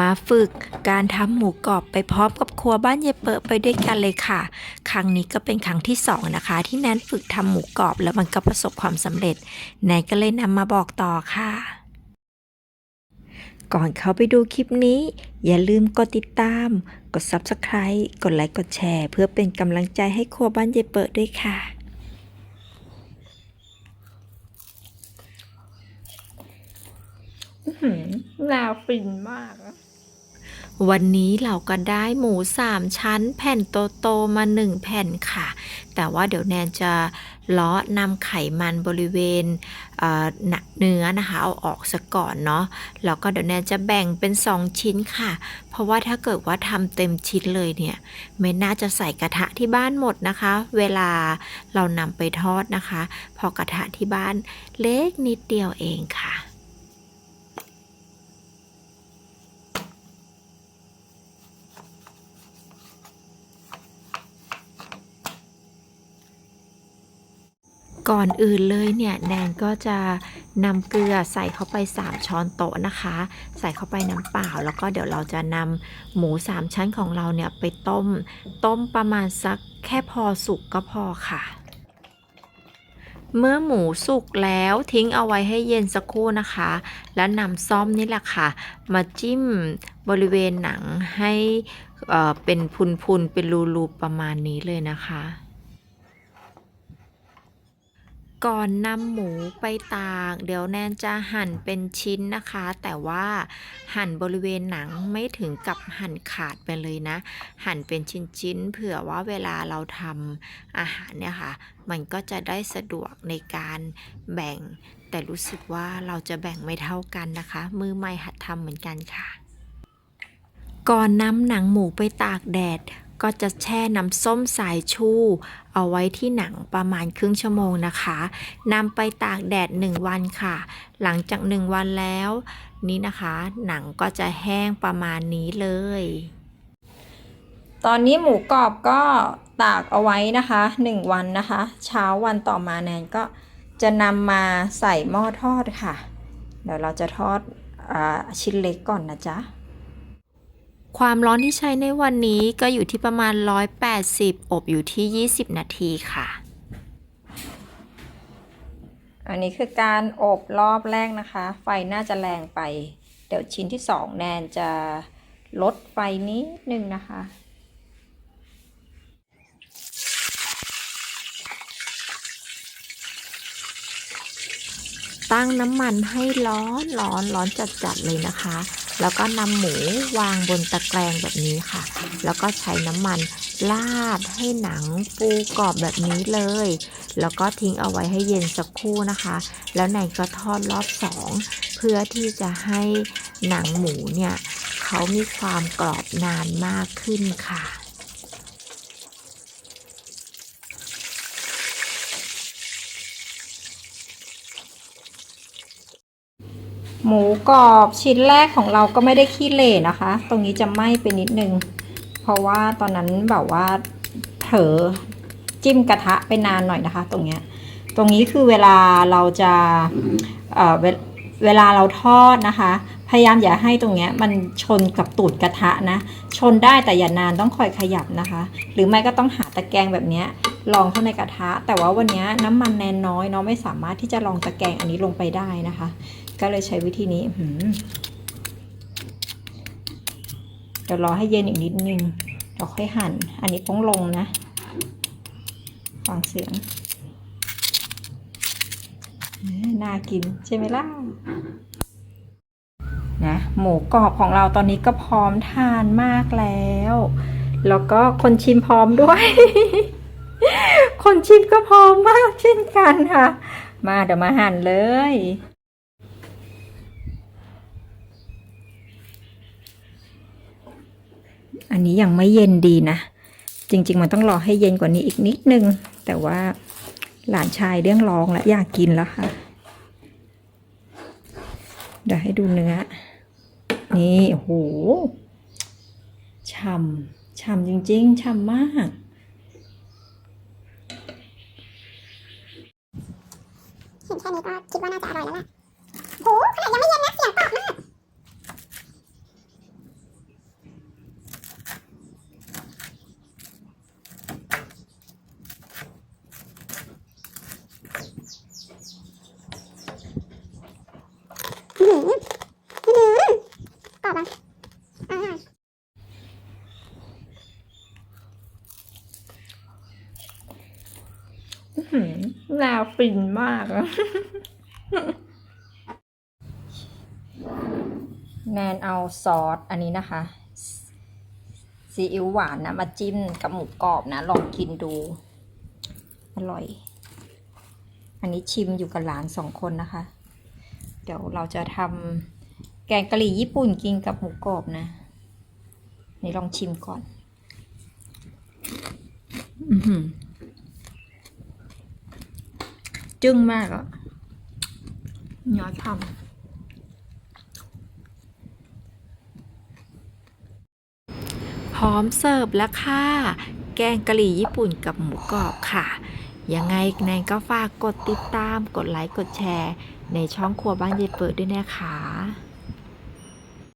มาฝึกการทำหมูกรอบไปพร้อมกับครัวบ้านเยายเปิดไปด้วยกันเลยค่ะ ครั้งนี้ก็เป็นครั้งที่สองนะคะ ที่แนนฝึกทำหมูกรอบแล้วมันก็ประสบความสำเร็จแนนก็เลยนำมาบอกต่อค่ะ ก่อนเข้าไปดูคลิปนี้ อย่าลืมกดติดตาม กด Subscribe กดไลค์กดแชร์ เพื่อเป็นกำลังใจให้ครัวบ้านเยายเปิดด้วยค่ะ น่าฟินมาก วันนี้เราก็ได้หมูสามชั้น แผ่นโตๆมาหนึ่งแผ่นค่ะ แต่ว่าเดี๋ยวแนนจะเลาะนำไขมันบริเวณเอ่อหนักเนื้อนะคะเอาออกซะก่อนเนาะแล้วก็เดี๋ยวแนนจะแบ่งเป็น 2 ชิ้นค่ะ เพราะว่าถ้าเกิดว่าทำเต็มชิ้นเลยเนี่ยไม่น่าจะใส่กระทะที่บ้านหมดนะคะ เวลาเรานำไปทอดนะคะเพอกระทะที่บ้านเล็กนิดเดียวเองค่ะ ก่อนอื่นเลยเนี่ยแนนก็จะนำเกลือใส่เข้าไป 3 ช้อนโต๊ะนะคะ ใส่เข้าไปน้ำเปล่า แล้วก็เดี๋ยวเราจะนำหมู 3 ชั้นของเราเนี่ยไปต้ม ต้มประมาณสักแค่พอสุกก็พอค่ะ เมื่อหมูสุกแล้วทิ้งเอาไว้ให้เย็นสักครู่นะคะ แล้วนำซ่อมนี่แหละค่ะ มาจิ้มบริเวณหนังให้เอ่อเป็นพุนๆเป็นรูๆประมาณนี้เลยนะคะ ก่อนนำหมูไปตาก เดี๋ยวแนนจะหั่นเป็นชิ้นนะคะ แต่ว่าหั่นบริเวณหนังไม่ถึงกับหั่นขาดไปเลยนะ หั่นเป็นชิ้นๆเผื่อว่าเวลาเราทำอาหารเนี่ยค่ะ มันก็จะได้สะดวกในการแบ่ง แต่รู้สึกว่าเราจะแบ่งไม่เท่ากันนะคะ มือใหม่หัดทำเหมือนกันค่ะ ก่อนนำหนังหมูไปตากแดด ก็จะแช่น้ำส้มสายชู เอาไว้ที่หนังประมาณครึ่งชั่วโมงนะคะนำไปตากแดด 1 วันค่ะ หลังจาก 1 วันแล้ว นี่นะคะ หนังก็จะแห้งประมาณนี้เลย ตอนนี้หมูกรอบก็ตากเอาไว้นะคะหนึ่งวันนะคะ เช้าวันต่อมาแนนก็จะนำมาใส่หม้อทอดค่ะ เดี๋ยวเราจะทอดอชิ้นเล็กก่อนนะจ๊ะ ความร้อนที่ใช้ในวันนี้ก็อยู่ที่ประมาณ 180 อบอยู่ที่ 20 นาทีค่ะ อันนี้คือการอบรอบแรกนะคะ ไฟน่าจะแรงไป เดี๋ยวชิ้นที่สองแนนจะลดไฟนิดนึงนะคะตั้งน้ำมันให้ร้อนร้อนร้อนจัดๆเลยนะคะ แล้วก็นำหมูวางบนตะแกรงแบบนี้ค่ะ แล้วก็ใช้น้ำมันลาดให้หนังปูกรอบแบบนี้เลย แล้วก็ทิ้งเอาไว้ให้เย็นสักครู่นะคะ แล้วแนนก็ทอดรอบสองเพื่อที่จะให้หนังหมูเนี่ยเขามีความกรอบนานมากขึ้นค่ะ หมูกรอบชิ้นแรกของเราก็ไม่ได้ขี้เหร่นะคะ ตรงนี้จะไหม้ไปนิดนึง เพราะว่าตอนนั้นแบบว่าเผลอจิ้มกระทะไปนานหน่อยนะคะ ตรงเนี้ย ตรงนี้คือเวลาเราจะเออเวเวลาเราทอดนะคะ พยายามอย่าให้ตรงเนี้ยมันชนกับตูดกระทะนะ ชนได้แต่อย่านานต้องคอยขยับนะคะ หรือไม่ก็ต้องหาตะแกรงแบบเนี้ยลองเข้าในกระทะ แต่ว่าวันนี้น้ำมันแนนน้อยเนาะไม่สามารถที่จะลองตะแกรงอันนี้ลงไปได้นะคะ ก็เลยใช้วิธีนี้หืเดี๋ยวรอให้เย็นอีกนิดนึงเราค่อยหั่น อันนี้พ้องลงนะฟังเสียงน่ากินใช่ไหมล่ะ หมูกรอบของเราตอนนี้ก็พร้อมทานมากแล้ว แล้วก็คนชิมพร้อมด้วย คนชิมก็พร้อมมากเช่นกันค่ะ มาเดี๋ยวมาหั่นเลยอันนี้ยังไม่เย็นดีนะ จริง ๆ มันต้องรอให้เย็นกว่านี้อีกนิดนึง แต่ว่าหลานชายเรื่องร้องแล้วอยากกินแล้วค่ะ เดี๋ยวให้ดูเนื้อ นี่โอ้โหช่ำช่ำจริงๆช่ำมาก เห็นแค่นี้ก็คิดว่าน่าจะอร่อยแล้วล่ะโหขนาดยังไม่เย็นนะเสียงตอบมาก กรอบอะอร่อย อื้อหือ น่าฟินมากอะแนนเอาซอสอันนี้นะคะซีอิ๊วหวานนะ มาจิ้มกับหมูกรอบนะ ลองกินดู อร่อย อันนี้ชิมอยู่กับหลานสองคนนะคะ เดี๋ยวเราจะทำแกงกะหรี่ญี่ปุ่นกินกับหมูกรอบนะ นี่ลองชิมก่อน อือหือ จึ้งมากอะเนื้อทำพร้อมเสิร์ฟแล้วค่ะ แกงกะหรี่ญี่ปุ่นกับหมูกรอบค่ะ ยังไงแนนก็ฝากกดติดตาม กดไลค์ กดแชร์ ในช่องครัวบ้านเยายเปิดด้วยนะคะ